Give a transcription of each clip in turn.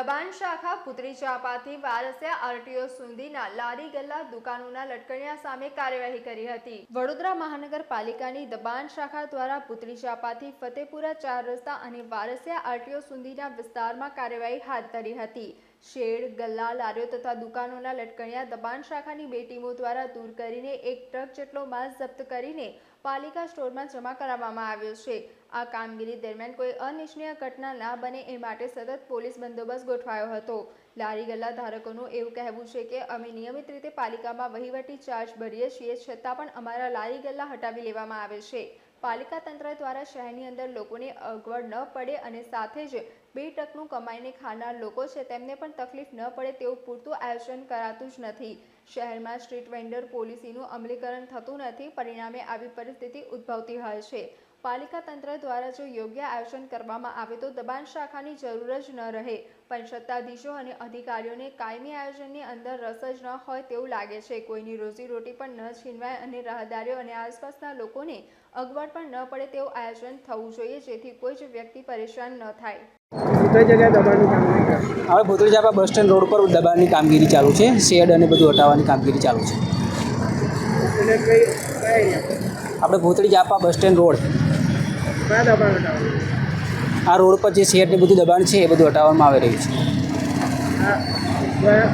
દબાણ શાખા પુત્રી ચાપાથી વારસિયા આરટીઓ સુધીના લારી ગલ્લા દુકાનોના લટકણિયા સામે કાર્યવાહી કરી હતી. વડોદરા મહાનગરપાલિકાની દબાણ શાખા દ્વારા પુત્રી ચાપાથી ફતેપુરા ચાર રસ્તા અને વારસિયા આરટીઓ સુધીના વિસ્તારમાં કાર્યવાહી હાથ ધરી હતી. શેડ, ગલ્લા, લારીઓ તથા દુકાનોના લટકણિયા દબાણ શાખાની બે ટીમો દ્વારા દૂર કરીને એક ટ્રક જેટલો માલ જપ્ત કરીને પાલિકા સ્ટોરમાં જમા કરાવવામાં આવ્યો છે. આ કામગીરી દરમિયાન કોઈ અનિચ્છનીય ઘટના ના બને એ માટે સતત પોલીસ બંદોબસ્ત ગોઠવાયો હતો. લારી ગલ્લા ધારકોનું એવું કહેવું છે કે અમે નિયમિત રીતે પાલિકામાં વહીવટી ચાર્જ ભરીએ છીએ છતાં પણ અમારા લારી ગલ્લા હટાવી લેવામાં આવે છે. પાલિકા તંત્ર દ્વારા શહેરની અંદર લોકોને અગવડ ન પડે અને સાથે જ બે ટકનું કમાઈને ખાનાર લોકો છે, તેમને પણ તકલીફ ન પડે તેવું પૂરતું આયોજન કરાતું જ નથી. શહેરમાં સ્ટ્રીટ વેન્ડર પોલિસીનું અમલીકરણ થતું નથી, પરિણામે આવી પરિસ્થિતિ ઉદ્ભવતી હોય છે. પાલિકા તંત્ર દ્વારા જો યોગ્ય આયોજન કરવામાં આવે તો દબાણ શાખાની જરૂર જ ન રહે. પણ સત્તાધીશો અને અધિકારીઓને કાયમી આયોજનની અંદર રસ જ ન હોય તેવું લાગે છે. કોઈની રોજીરોટી પણ ન છીનવાય અને રાહદારીઓ અને આસપાસના લોકોને અગવડ પણ ન પડે તેવું આયોજન થવું જોઈએ જેથી કોઈ જ વ્યક્તિ પરેશાન ન થાય. હવે ભૂતળી બસ સ્ટેન્ડ રોડ પર દબાણની કામગીરી ચાલુ છે. શેડ અને બધું હટાવવાની કામગીરી ચાલુ છે. આપણે ભૂતળી જાપા બસ સ્ટેન્ડ રોડ. કયા દબાણ હટાવવાનું આ રોડ પર જે શેરને બધું દબાણ છે એ બધું હટાવવામાં આવી રહ્યું આ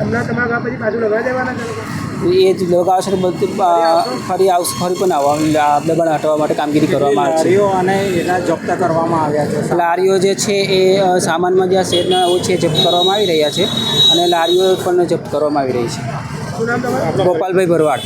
હમણાં તમારા પછી પાછું લગાવી દેવાના છે એ જ લગાવશે તો બધું ફરી આવશે? ફરી પણ આવવા દબાણ હટાવવા માટે કામગીરી કરવામાં આવે છે. અને એના જપ્ત કરવામાં આવ્યા છે. લારીઓ જે છે એ સામાનમાં જે શેડના ઓ છે જપ્ત કરવામાં આવી રહ્યા છે અને લારીઓ પણ જપ્ત કરવામાં આવી રહી છે. ગોપાલભાઈ ભરવાડ.